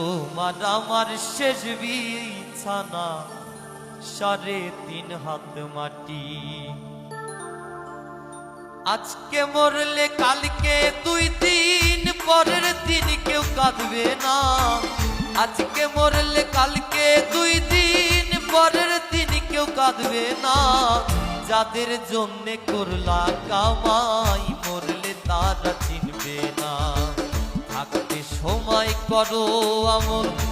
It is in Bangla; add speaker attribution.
Speaker 1: তোমার আমার শেষ বিছানা, সাড়ে তিন হাত মাটি। আজকে মরলে, কালকে দুই দিন, পরের দিন কেউ কাঁদবে না। আজকে মরলে, কালকে দুই দিন, পরের দিন কেউ কাঁদবে না। যাদের জন্য করলা কামাই, মরলে তারা চিনবে করো আমল